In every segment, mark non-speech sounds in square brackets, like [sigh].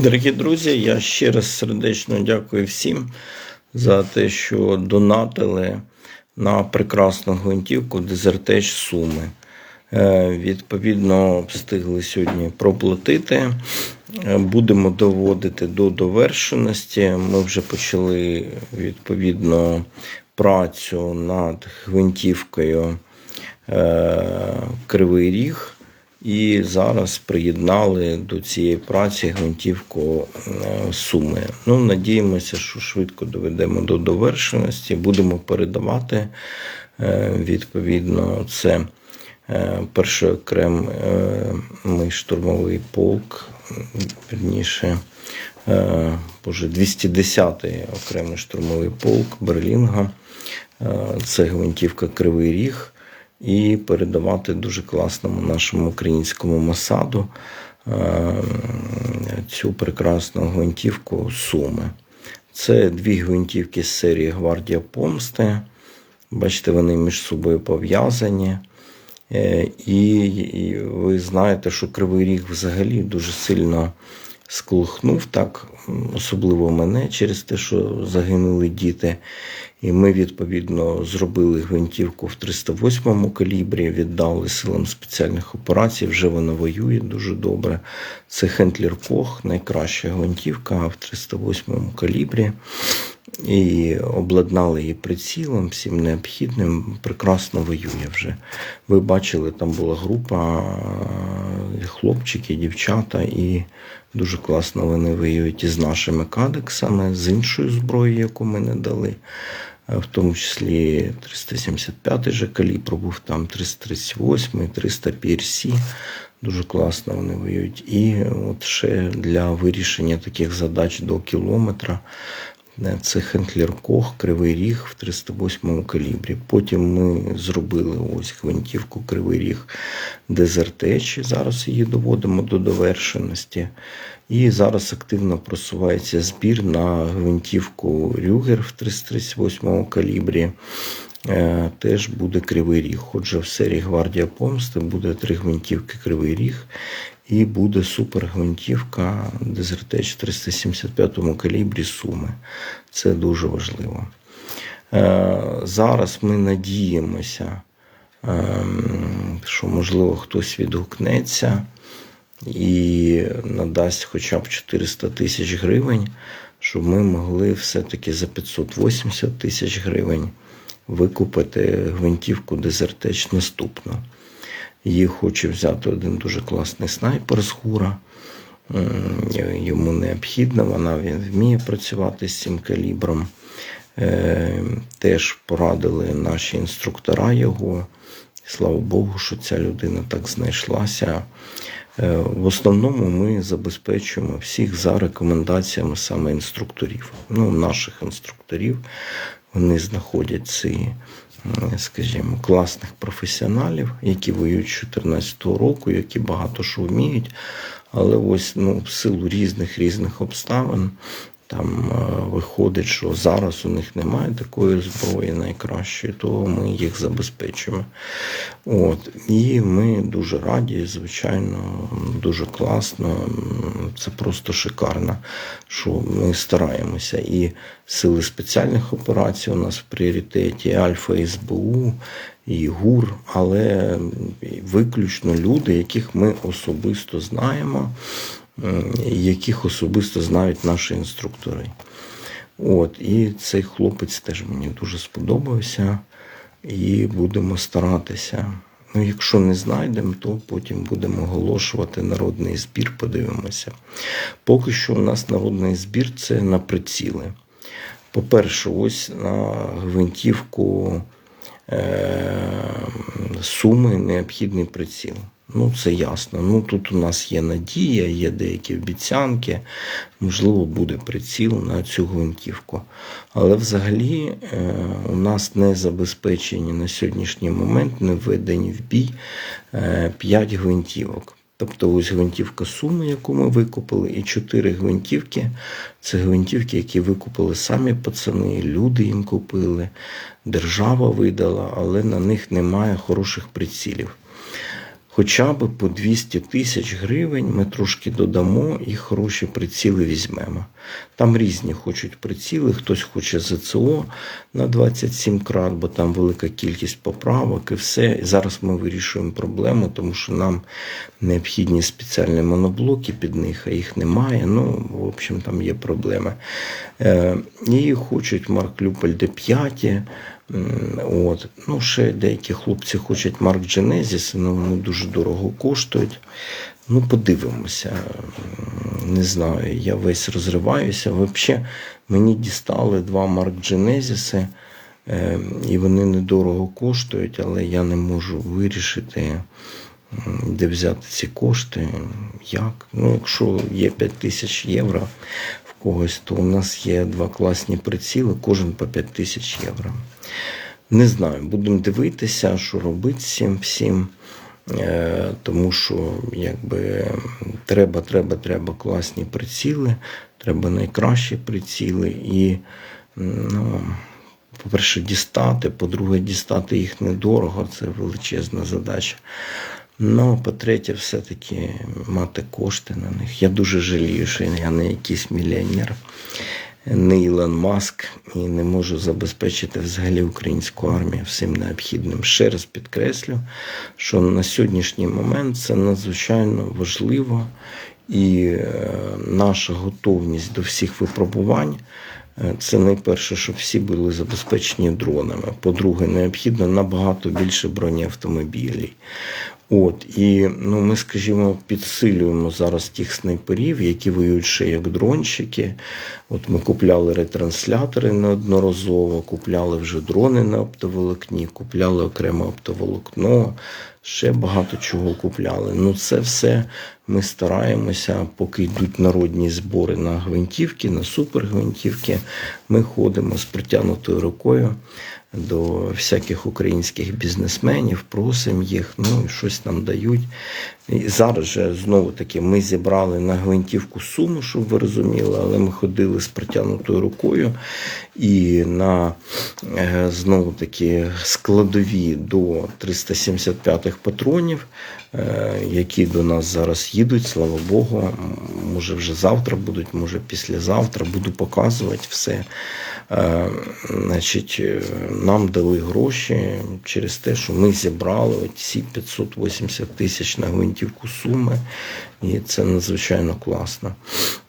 Дорогі друзі, я ще раз сердечно дякую всім за те, що донатили на прекрасну гвинтівку Дезертеч Суми. Е, Відповідно, встигли сьогодні проплатити. Е, Будемо доводити до довершеності. Ми вже почали відповідно працю над гвинтівкою е, Кривий Ріг. І зараз приєднали до цієї праці гвинтівку е, суми. Ну, надіємося, що швидко доведемо до довершеності. Будемо передавати е, відповідно це е, перший окремий штурмовий полк, вірніше, е, боже, 210-й окремий штурмовий полк Берлінга. Це гвинтівка Кривий Ріг і передавати дуже класному нашому українському Масаду е, цю прекрасну гвинтівку Суми. Це дві гвинтівки з серії Гвардія Помсти. Бачите, вони між собою пов'язані. Е, І, і ви знаєте, що Кривий Ріг взагалі дуже сильно сколихнув так, особливо мене через те, що загинули діти. І ми, відповідно, зробили гвинтівку в 308 калібрі, віддали силам спеціальних операцій. Вже вона воює дуже добре. Це Хентлер Кох, найкраща гвинтівка в 308 калібрі. І обладнали її прицілом, всім необхідним. Прекрасно воює вже. Ви бачили, там була група хлопчики, дівчата, і дуже класно вони воюють із нашими кадексами, з іншою зброєю, яку ми не дали. Е, В тому числі 375 же калібр був там 338, 300 PRC. Дуже класно вони воюють. І от ще для вирішення таких задач до кілометра це Хентлер Кох, Кривий Ріг в 308 калібрі. Потім ми зробили ось гвинтівку Кривий Ріг Дезертеч. Зараз її доводимо до довершеності. І зараз активно просувається збір на гвинтівку Рюгер в 338 калібрі. Е, Теж буде Кривий Ріг. Отже, в серії Гвардія Помсти буде три гвинтівки Кривий Ріг і буде супергвинтівка Дезертеч в 375 калібрі Суми. Це дуже важливо. Е, Зараз ми надіємося, ем, що можливо хтось відгукнеться і надасть хоча б 400 тисяч гривень, щоб ми могли все-таки за 580 тисяч гривень викупити гвинтівку Дезертеч наступну. Її хоче взяти один дуже класний снайпер з Хура. Йому необхідно, вона він вміє працювати з цим калібром. Е, Теж порадили наші інструктора його. Слава Богу, що ця людина так знайшлася. Е, В основному ми забезпечуємо всіх за рекомендаціями саме інструкторів. Ну, наших інструкторів. Вони знаходять ці, скажімо, класних професіоналів, які воюють з 2014 року, які багато що вміють. Але ось ну, в силу різних різних обставин там е, виходить, що зараз у них немає такої зброї найкращої, то ми їх забезпечуємо. От. І ми дуже раді, звичайно, дуже класно. Це просто шикарно, що ми стараємося. І сили спеціальних операцій у нас в пріоритеті, Альфа СБУ, і ГУР, але виключно люди, яких ми особисто знаємо, яких особисто знають наші інструктори. От, і цей хлопець теж мені дуже сподобався, і будемо старатися. Ну, якщо не знайдемо, то потім будемо оголошувати народний збір, подивимося. Поки що у нас народний збір це на приціли. По-перше, ось на гвинтівку е, суми необхідний приціл. Ну, це ясно. Ну, тут у нас є надія, є деякі обіцянки, можливо, буде приціл на цю гвинтівку. Але взагалі е, у нас не забезпечені на сьогоднішній момент, не введені в бій 5 гвинтівок. Тобто ось гвинтівка суми, яку ми викупили, і чотири гвинтівки. Це гвинтівки, які викупили самі пацани, люди їм купили, держава видала, але на них немає хороших прицілів. Хоча б по 200 тисяч гривень ми трошки додамо і хороші приціли візьмемо. Там різні хочуть приціли, хтось хоче ЗЦО на 27 крат, бо там велика кількість поправок і все. І зараз ми вирішуємо проблему, тому що нам необхідні спеціальні моноблоки під них, а їх немає. Ну, в общем, там є проблеми. Е, І хочуть Марк Люпель Д5. От. Ну, ще деякі хлопці хочуть Марк Genesis, але вони дуже дорого коштують. Ну, подивимося. Не знаю, я весь розриваюся. Взагалі, мені дістали два Марк Genesis, е, і вони недорого коштують, але я не можу вирішити, де взяти ці кошти. Як? Ну, якщо є 5 тисяч євро когось, то у нас є два класні приціли, кожен по 5 тисяч євро. Не знаю, будемо дивитися, що робити цим всім. Е, Тому що якби треба, треба, треба класні приціли, треба найкращі приціли. І, ну, по-перше, дістати, по-друге, дістати їх недорого, це величезна задача. Ну, по-третє, все-таки мати кошти на них. Я дуже жалію, що я не якийсь мільйонер, не Ілон Маск і не можу забезпечити взагалі українську армію всім необхідним. Ще раз підкреслю, що на сьогоднішній момент це надзвичайно важливо і е, наша готовність до всіх випробувань. Е, Це найперше, щоб всі були забезпечені дронами. По-друге, необхідно набагато більше бронеавтомобілів. От і ну ми, скажімо, підсилюємо зараз тих снайперів, які воюють ще як дронщики. От ми купляли ретранслятори неодноразово, купляли вже дрони на оптоволокні, купляли окремо оптоволокно, ще багато чого купляли. Ну це все ми стараємося, поки йдуть народні збори на гвинтівки, на супергвинтівки. Ми ходимо з притягнутою рукою до всяких українських бізнесменів, просимо їх, ну і щось нам дають. І зараз же знову таки ми зібрали на гвинтівку суму, щоб ви розуміли, але ми ходили з притягнутою рукою і на е, знову таки складові до 375-х патронів, е, які до нас зараз їдуть, слава Богу. Може вже завтра будуть, може післязавтра. Буду показувати все. Е, Значить, нам дали гроші через те, що ми зібрали ці 580 тисяч на гвинтівку суми, і це надзвичайно класно.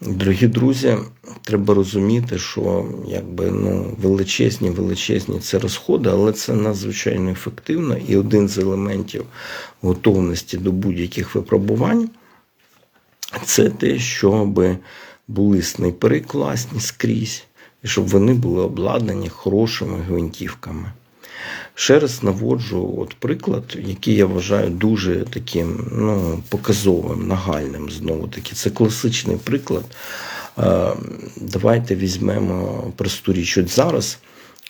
Дорогі друзі, треба розуміти, що якби ну величезні, величезні це розходи, але це надзвичайно ефективно. І один з елементів готовності до будь-яких випробувань це те, щоб були снайпери класні скрізь, і щоб вони були обладнані хорошими гвинтівками. Ще раз наводжу от приклад, який я вважаю дуже таким ну, показовим, нагальним знову таки. Це класичний приклад. Е, Давайте візьмемо просту річ. От зараз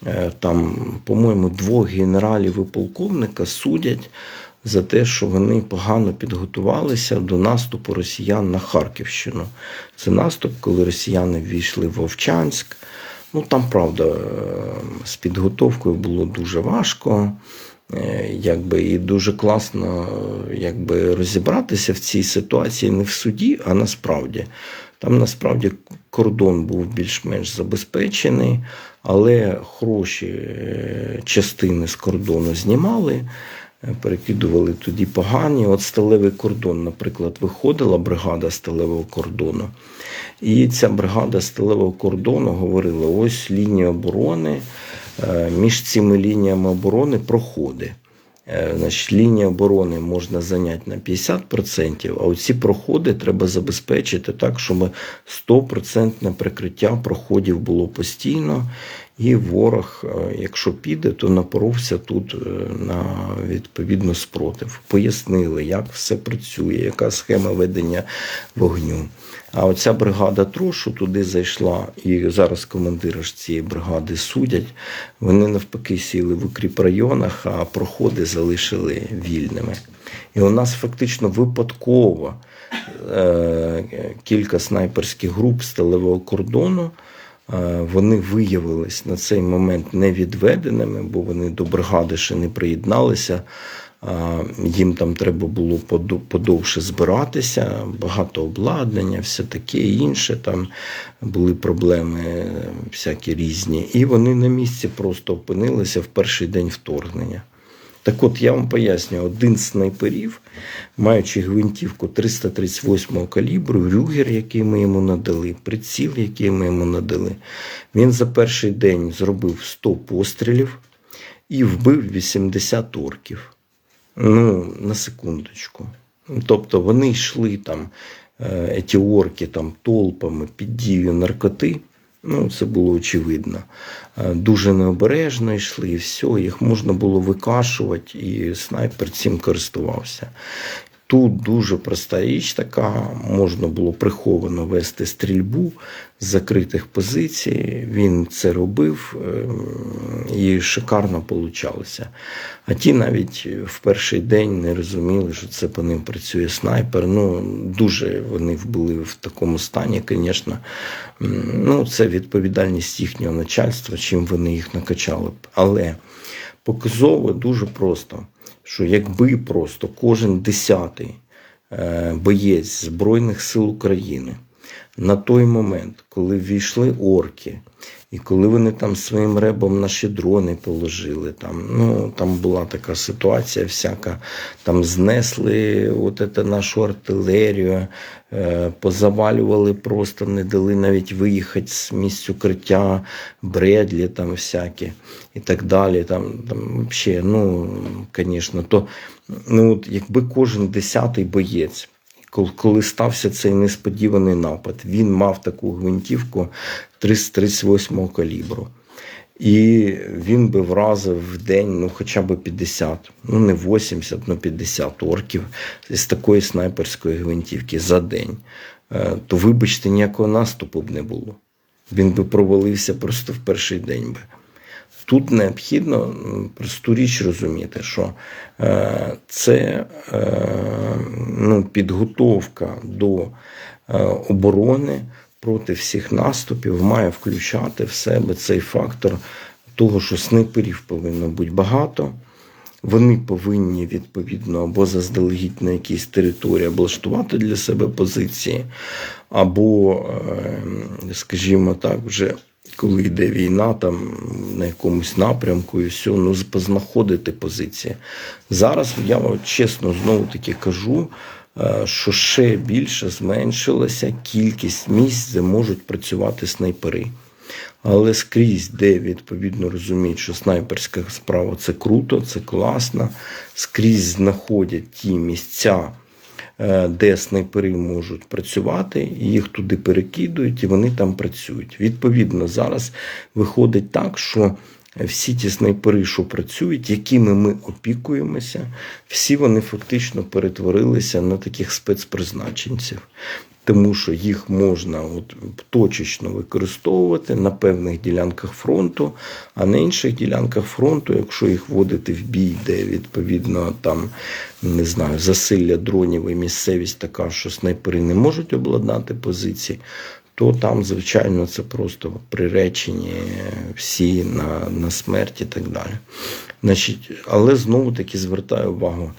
е, там, по-моєму, двох генералів і полковника судять за те, що вони погано підготувалися до наступу росіян на Харківщину. Це наступ, коли росіяни ввійшли в Вовчанськ. Ну там правда з підготовкою було дуже важко. Е, Якби і дуже класно якби, розібратися в цій ситуації не в суді, а насправді. Там насправді кордон був більш-менш забезпечений, але хороші е, частини з кордону знімали, перекидували тоді погані. От сталевий кордон, наприклад, виходила бригада сталевого кордону. І ця бригада сталевого кордону говорила: ось лінія оборони. е, Між цими лініями оборони проходи. Е, Значить, лінія оборони можна зайняти на 50%, а оці проходи треба забезпечити так, щоб 100% прикриття проходів було постійно. І ворог, е, якщо піде, то напоровся тут е, на відповідно спротив. Пояснили, як все працює, яка схема ведення вогню. А оця бригада трошу туди зайшла, і зараз командира ж цієї бригади судять. Вони навпаки сіли в укріп районах, а проходи залишили вільними. І у нас фактично випадково е, кілька снайперських груп сталевого кордону. е, Вони виявились на цей момент невідведеними, бо вони до бригади ще не приєдналися. Їм там треба було подовше збиратися, багато обладнання, все таке інше. Там були проблеми е, всякі різні. І вони на місці просто опинилися в перший день вторгнення. Так от я вам поясню, один з снайперів, маючи гвинтівку 338 калібру, рюгер, який ми йому надали, приціл, який ми йому надали, він за перший день зробив 100 пострілів і вбив 80 орків. Ну, на секундочку. Тобто вони йшли там, е, ті орки там толпами під дією наркоти. Ну, це було очевидно. Е, Дуже необережно йшли, і все, їх можна було викашувати, і снайпер цим користувався. Тут дуже проста річ така, можна було приховано вести стрільбу з закритих позицій. Він це робив ем, і шикарно получалося. А ті навіть в перший день не розуміли, що це по ним працює снайпер. Ну, дуже вони були в такому стані, звісно. Ну, це відповідальність їхнього начальства, чим вони їх накачали. Але показово дуже просто, що якби просто кожен десятий е, боєць Збройних сил України на той момент, коли ввійшли орки, і коли вони там своїм ребом наші дрони положили, там, ну, там була така ситуація всяка, там знесли от це нашу артилерію, е, позавалювали просто, не дали навіть виїхати з місць укриття, бредлі там всякі і так далі. Там, там взагалі, ну, звісно, то ну, от, якби кожен десятий боєць коли стався цей несподіваний напад. Він мав таку гвинтівку 338 калібру. І він би вразив в день ну, хоча б 50, ну не 80, ну 50 орків з такої снайперської гвинтівки за день. Е, То, вибачте, ніякого наступу б не було. Він би провалився просто в перший день би. Тут необхідно просту річ розуміти, що е, це е, ну, підготовка до е, оборони проти всіх наступів має включати в себе цей фактор того, що снайперів повинно бути багато. Вони повинні відповідно або заздалегідь на якійсь території облаштувати для себе позиції, або, скажімо так, вже коли йде війна, там на якомусь напрямку і все, ну познаходити позиції. Зараз я вам чесно знову таки кажу, е, що ще більше зменшилася кількість місць, де можуть працювати снайпери. Але скрізь, де відповідно розуміють, що снайперська справа це круто, це класно. Скрізь знаходять ті місця, де снайпери можуть працювати, їх туди перекидують, і вони там працюють. Відповідно, зараз виходить так, що всі ті снайпери, що працюють, якими ми опікуємося, всі вони фактично перетворилися на таких спецпризначенців. Тому що їх можна от точечно використовувати на певних ділянках фронту, а на інших ділянках фронту, якщо їх вводити в бій, де відповідно там не знаю, засилля дронів і місцевість така, що снайпери не можуть обладнати позиції, то там, звичайно, це просто приречені всі на, на смерть і так далі. Значить, але знову таки звертаю увагу,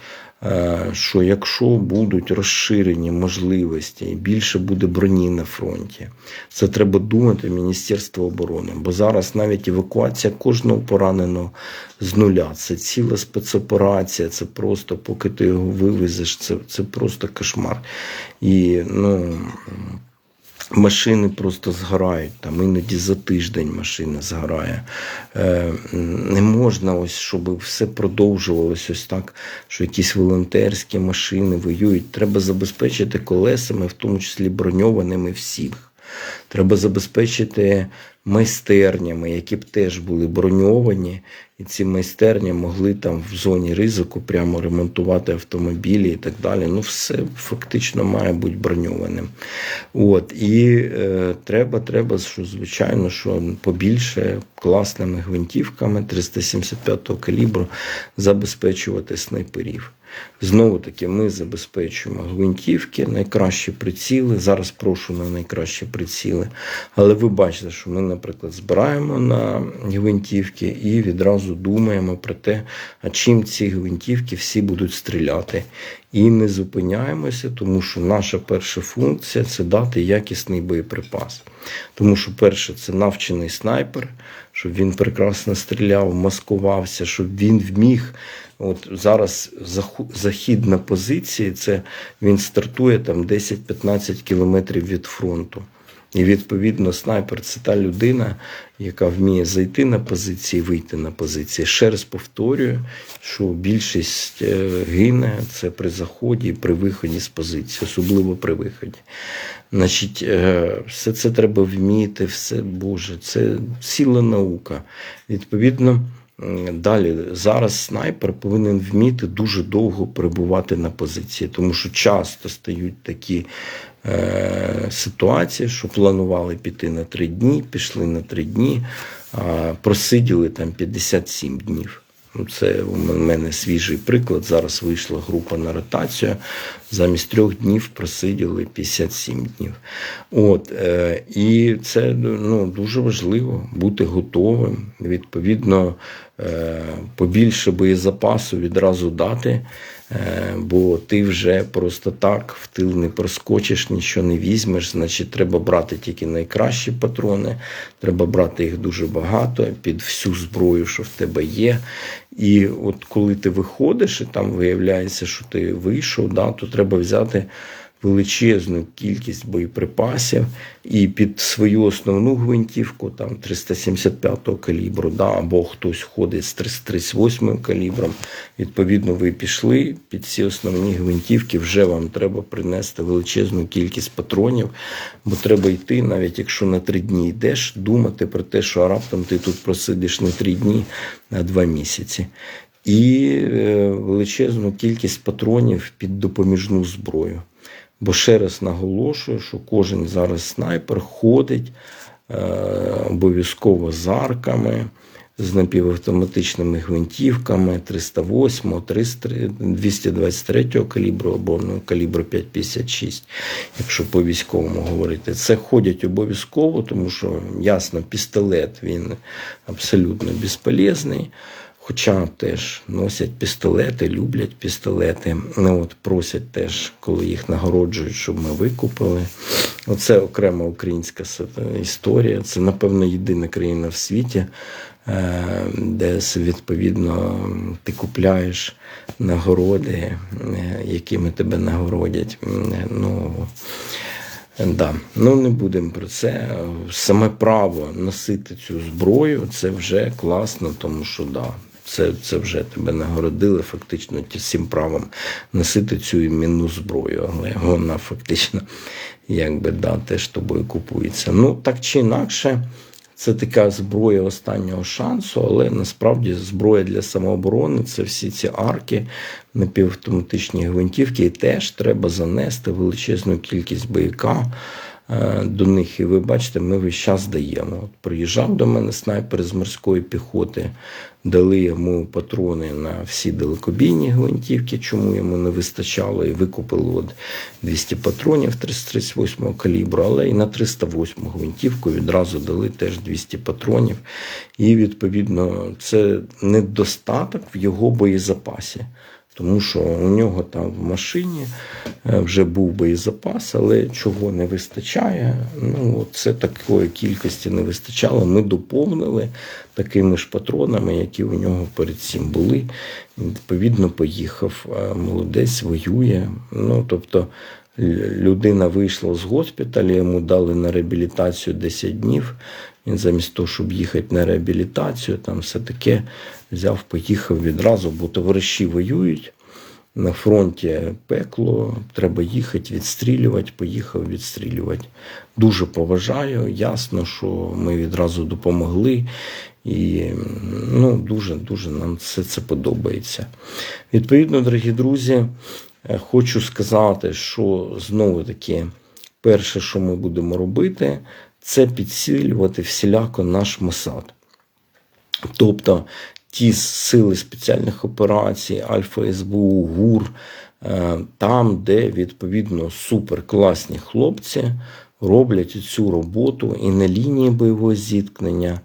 що якщо будуть розширені можливості і більше буде броні на фронті, це треба думати Міністерство оборони. Бо зараз навіть евакуація кожного пораненого з нуля. Це ціла спецоперація, це просто, поки ти його вивезеш, це, це просто кошмар. І ну. Машини просто згорають, там іноді за тиждень машина згорає. Е, не можна, ось, щоб все продовжувалося ось так, що якісь волонтерські машини воюють. Треба забезпечити колесами, в тому числі броньованими всіх. Треба забезпечити майстернями, які б теж були броньовані, і ці майстерні могли там в зоні ризику прямо ремонтувати автомобілі і так далі. Ну, все фактично має бути броньованим. От і е, треба, треба, що звичайно, що побільше класними гвинтівками 375 калібру забезпечувати снайперів. Знову таки, ми забезпечуємо гвинтівки, найкращі приціли. Зараз прошу на найкращі приціли. Але ви бачите, що ми, наприклад, збираємо на гвинтівки і відразу думаємо про те, а чим ці гвинтівки всі будуть стріляти. І не зупиняємося, тому що наша перша функція це дати якісний боєприпас. Тому що, перше, це навчений снайпер, щоб він прекрасно стріляв, маскувався, щоб він вміг. От зараз захід на позиції, це він стартує там 10-15 кілометрів від фронту. І відповідно снайпер це та людина, яка вміє зайти на позиції, вийти на позиції. Ще раз повторюю, що більшість е, гине це при заході при виході з позиції, особливо при виході. Значить, е, все це треба вміти, все Боже, це ціла наука. Відповідно. Далі зараз снайпер повинен вміти дуже довго перебувати на позиції, тому що часто стають такі е, ситуації, що планували піти на три дні, пішли на три дні, а просиділи там 57 днів. Ну, Це у мене свіжий приклад. Зараз вийшла група на ротацію. Замість трьох днів просиділи 57 днів. От, е, і це ну, дуже важливо бути готовим. Відповідно, е, побільше боєзапасу відразу дати. Е, Бо ти вже просто так в тил не проскочиш, нічого не візьмеш. Значить, треба брати тільки найкращі патрони, треба брати їх дуже багато під всю зброю, що в тебе є. І от коли ти виходиш, і там виявляється, що ти вийшов, да, то треба взяти величезну кількість боєприпасів і під свою основну гвинтівку, там 375-го калібру, да, або хтось ходить з 338 калібром. Відповідно, ви пішли під ці основні гвинтівки, вже вам треба принести величезну кількість патронів, бо треба йти, навіть якщо на три дні йдеш, думати про те, що раптом ти тут просидиш не три дні, а два місяці. І е, величезну кількість патронів під допоміжну зброю. Бо ще раз наголошую, що кожен зараз снайпер ходить е, обов'язково з арками, з напівавтоматичними гвинтівками 308, 300, 223 калібру або ну, калібру 5,56, якщо по військовому говорити. Це ходять обов'язково, тому що ясно, пістолет він абсолютно безполезний. Хоча теж носять пістолети, люблять пістолети. Ну, от Просять теж, коли їх нагороджують, щоб ми викупили. Оце окрема українська історія. Це, напевно, єдина країна в світі, е, де відповідно ти купляєш нагороди, е, якими тебе нагородять. Ну, Да. Ну не будемо про це. Саме право носити цю зброю це вже класно, тому що да, це, це вже тебе нагородили фактично цим правом носити цю іменну зброю, але вона фактично якби да, теж тобою купується. Ну так чи інакше. Це така зброя останнього шансу, але насправді зброя для самооборони це всі ці арки, напівавтоматичні гвинтівки, і теж треба занести величезну кількість бойка до них. І ви бачите, ми весь час даємо. От приїжджав до мене снайпер з морської піхоти, дали йому патрони на всі далекобійні гвинтівки, чому йому не вистачало, і викупили от 200 патронів 338 калібру, але і на 308 гвинтівку відразу дали теж 200 патронів. І відповідно це недостаток в його боєзапасі. Тому що у нього там в машині е, вже був боєзапас, але чого не вистачає. Ну, це такої кількості не вистачало. Ми доповнили такими ж патронами, які у нього перед цим були. Відповідно, поїхав. Е, Молодець воює. Ну, тобто, людина вийшла з госпіталю, йому дали на реабілітацію 10 днів. Він замість того, щоб їхати на реабілітацію, там все таке взяв, поїхав відразу, бо товариші воюють. На фронті пекло, треба їхати, відстрілювати, поїхав відстрілювати. Дуже поважаю, ясно, що ми відразу допомогли. І ну, дуже, дуже нам все це подобається. Відповідно, дорогі друзі, е, хочу сказати, що знову таки, перше, що ми будемо робити, це підсилювати всіляко наш Мосад. Тобто ті сили спеціальних операцій, Альфа СБУ, ГУР, е, там, де відповідно суперкласні хлопці роблять цю роботу і на лінії бойового зіткнення,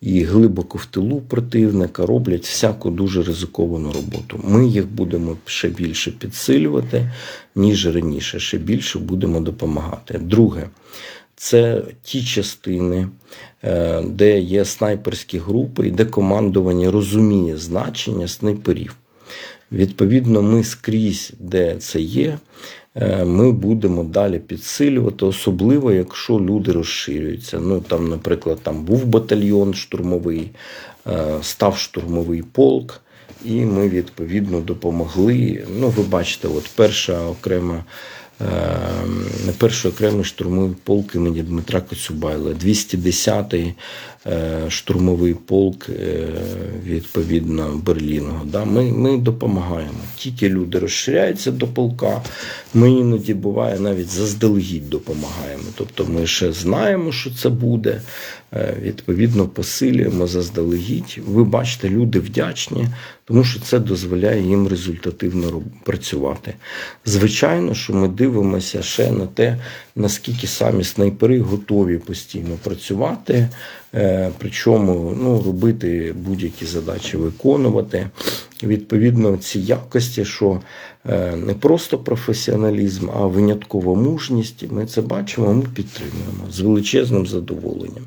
і глибоко в тилу противника роблять всяку дуже ризиковану роботу. Ми їх будемо ще більше підсилювати, ніж раніше. Ще більше будемо допомагати. Друге, це ті частини, е, де є снайперські групи і де командування розуміє значення снайперів. Відповідно, ми скрізь, де це є, е, ми будемо далі підсилювати, особливо якщо люди розширюються. Ну там, наприклад, там був батальйон штурмовий, е, став штурмовий полк, і ми відповідно допомогли. Ну, ви бачите, от перша окрема. Е, Перший окремий штурмовий полк імені Дмитра Коцюбайла, 210-й е, штурмовий полк е, відповідно Берлінгу. Да? Ми, ми допомагаємо. Тільки люди розширяються до полка. Ми іноді буває навіть заздалегідь допомагаємо. Тобто ми ще знаємо, що це буде. е, Відповідно, посилюємо заздалегідь. Ви бачите, люди вдячні, тому що це дозволяє їм результативно працювати. Звичайно, що ми дивимося ще на те, наскільки самі снайпери готові постійно працювати, е, причому ну, робити будь-які задачі виконувати. Відповідно, ці якості, що е, не просто професіоналізм, а виняткова мужність. Ми це бачимо, ми підтримуємо з величезним задоволенням.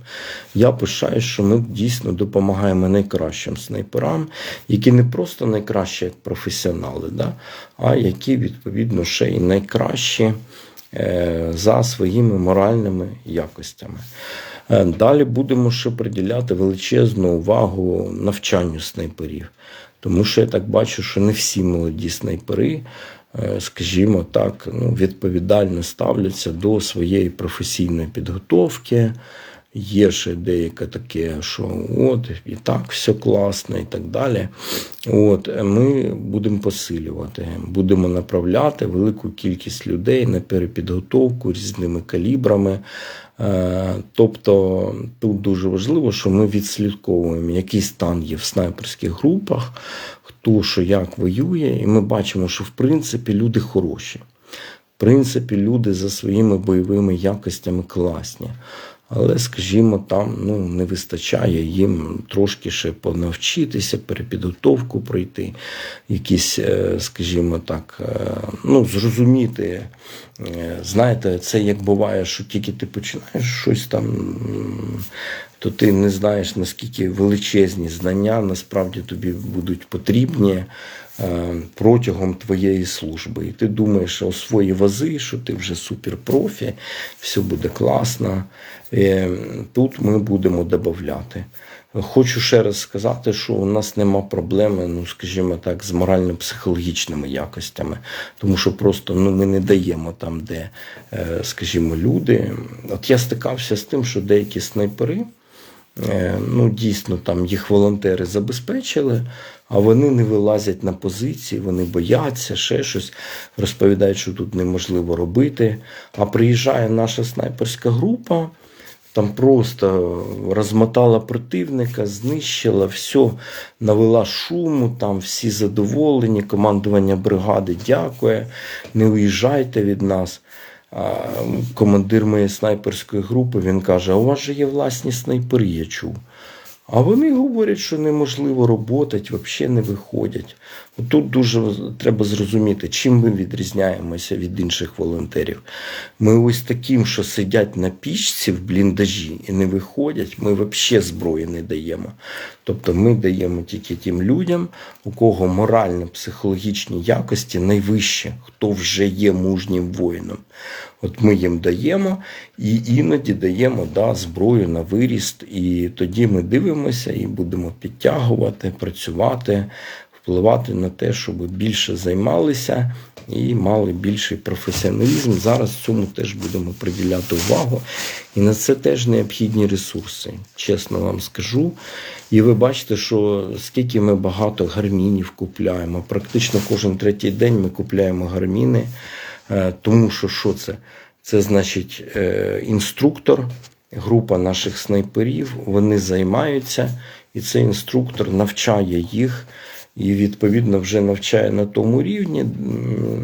Я пишаю, що ми дійсно допомагаємо найкращим снайперам, які не просто найкращі як професіонали, да, а які відповідно ще й найкращі е, за своїми моральними якостями. Е, Далі будемо ще приділяти величезну увагу навчанню снайперів. Тому що я так бачу, що не всі молоді снайпери, е, скажімо так, ну, відповідально ставляться до своєї професійної підготовки. Є ще деяке таке, що от і так все класно, і так далі. От е, ми будемо посилювати, будемо направляти велику кількість людей на перепідготовку різними калібрами. Е, Тобто тут дуже важливо, що ми відслідковуємо, який стан є в снайперських групах, хто що як воює, і ми бачимо, що в принципі люди хороші. В принципі, люди за своїми бойовими якостями класні. Але, скажімо, там ну, не вистачає їм трошки ще понавчитися, перепідготовку пройти, якісь, е, скажімо так, е, ну, зрозуміти. Е, Знаєте, це як буває, що тільки ти починаєш щось там, то ти не знаєш, наскільки величезні знання насправді тобі будуть потрібні протягом твоєї служби. І ти думаєш о свої вази, що ти вже суперпрофі, все буде класно. Е, Тут ми будемо додати. Хочу ще раз сказати, що у нас нема проблеми, ну скажімо так, з морально-психологічними якостями, тому що просто ну, ми не даємо там, де, е, скажімо, люди. От я стикався з тим, що деякі снайпери. Е, Ну, дійсно, там їх волонтери забезпечили, а вони не вилазять на позиції, вони бояться, ще щось розповідають, що тут неможливо робити. А приїжджає наша снайперська група, там просто розмотала противника, знищила все, навела шуму, там всі задоволені, командування бригади дякує, не уїжджайте від нас. А командир моєї снайперської групи він каже: а у вас же є власні снайпери, я чув. А вони говорять, що неможливо роботати, взагалі не виходять. Тут дуже треба зрозуміти, чим ми відрізняємося від інших волонтерів. Ми ось таким, що сидять на пічці в бліндажі і не виходять, ми взагалі зброї не даємо. Тобто ми даємо тільки тим людям, у кого морально-психологічні якості найвищі, хто вже є мужнім воїном. От ми їм даємо і іноді даємо да, зброю на виріст, і тоді ми дивимося і будемо підтягувати, працювати, впливати на те, щоб більше займалися і мали більший професіоналізм. Зараз цьому теж будемо приділяти увагу. І на це теж необхідні ресурси, чесно вам скажу. І ви бачите, що скільки ми багато гармінів купляємо. Практично кожен третій день ми купляємо гарміни. Е, Тому що що це? Це значить е, інструктор, група наших снайперів, вони займаються, і цей інструктор навчає їх. І відповідно вже навчає на тому рівні,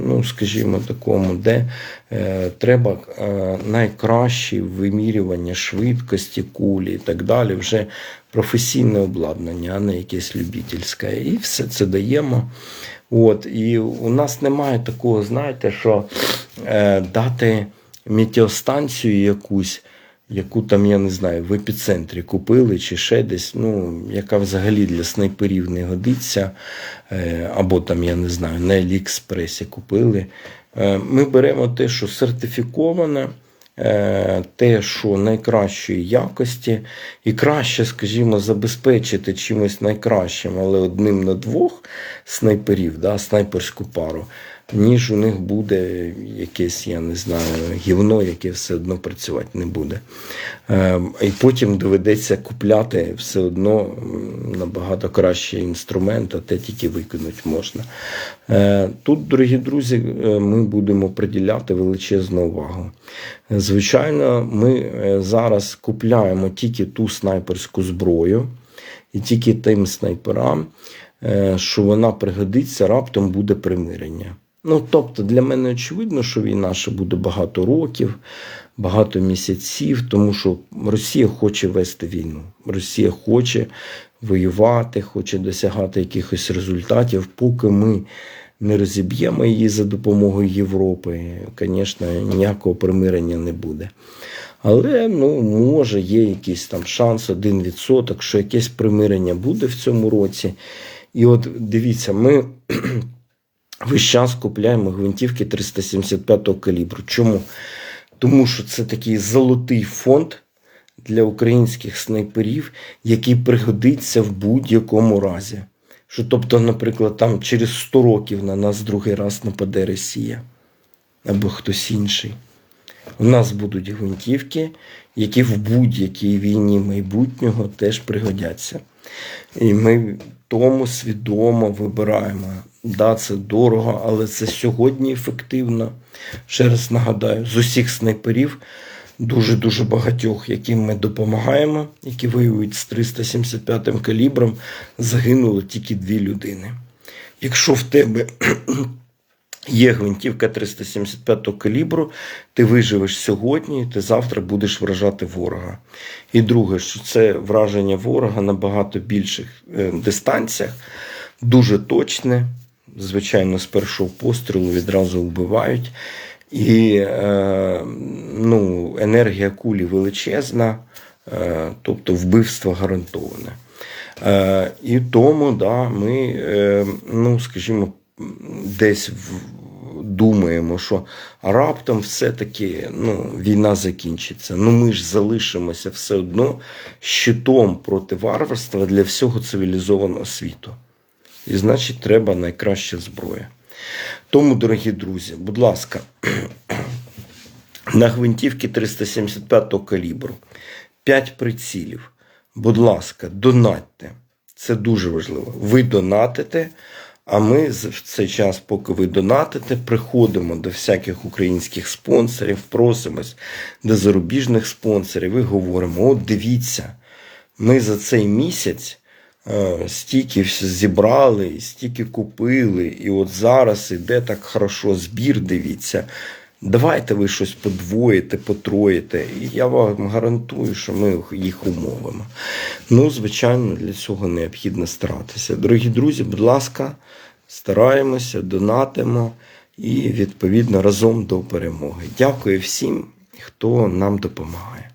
ну скажімо, такому, де е, треба е, найкращі вимірювання швидкості кулі і так далі. Вже професійне обладнання, а не якесь любительське. І все це даємо. От, і у нас немає такого, знаєте, що е, дати метеостанцію якусь, яку там, я не знаю, в епіцентрі купили чи ще десь, ну, яка взагалі для снайперів не годиться, е, або там, я не знаю, на Аліекспресі купили. Е, Ми беремо те, що сертифіковане, те, що найкращої якості, і краще, скажімо, забезпечити чимось найкращим, але одним на двох снайперів, да, снайперську пару, ніж у них буде якесь, я не знаю, гівно, яке все одно працювати не буде. Е, І потім доведеться купляти все одно набагато кращий інструмент, а те тільки викинути можна. Е, Тут, дорогі друзі, е, ми будемо приділяти величезну увагу. Звичайно, ми е, зараз купляємо тільки ту снайперську зброю і тільки тим снайперам, що вона пригодиться, раптом буде примирення. Ну, тобто, для мене очевидно, що війна ще буде багато років, багато місяців, тому що Росія хоче вести війну. Росія хоче воювати, хоче досягати якихось результатів, поки ми не розіб'ємо її за допомогою Європи, звісно, ніякого примирення не буде. Але ну, може є якийсь там шанс, один відсоток, що якесь примирення буде в цьому році. І от дивіться, ми весь час купляємо гвинтівки 375 калібру. Чому? Тому що це такий золотий фонд для українських снайперів, який пригодиться в будь-якому разі. Що, тобто, наприклад, там через 100 років на нас другий раз нападе Росія або хтось інший. У нас будуть гвинтівки, які в будь-якій війні майбутнього теж пригодяться. І ми тому свідомо вибираємо. Да, це дорого, але це сьогодні ефективно. Ще раз нагадаю, з усіх снайперів дуже-дуже багатьох, яким ми допомагаємо, які воюють з 375 калібром, загинуло тільки дві людини. Якщо в тебе [clears throat] Є гвинтівка 375 калібру, ти виживеш сьогодні, ти завтра будеш вражати ворога. І друге, що це враження ворога на багато більших е, дистанціях, дуже точне. Звичайно, з першого пострілу відразу вбивають. І е, ну, енергія кулі величезна, е, тобто вбивство гарантоване. Е, і тому да, ми, е, ну, скажімо, десь в- думаємо, що раптом все-таки ну, війна закінчиться. Ну ми ж залишимося все одно щитом проти варварства для всього цивілізованого світу. І значить, треба найкраща зброя. Тому, дорогі друзі, будь ласка, [clears throat] на гвинтівки 375 калібру 5 прицілів. Будь ласка, донатьте. Це дуже важливо. Ви донатите, а ми в цей час, поки ви донатите, приходимо до всяких українських спонсорів, просимось до зарубіжних спонсорів і говоримо: от дивіться, ми за цей місяць стільки зібрали, стільки купили, і от зараз іде так хорошо збір, дивіться. Давайте ви щось подвоїте, потроїте, і я вам гарантую, що ми їх умовимо. Ну, звичайно, для цього необхідно старатися. Дорогі друзі, будь ласка, стараємося, донатимо і відповідно разом до перемоги. Дякую всім, хто нам допомагає.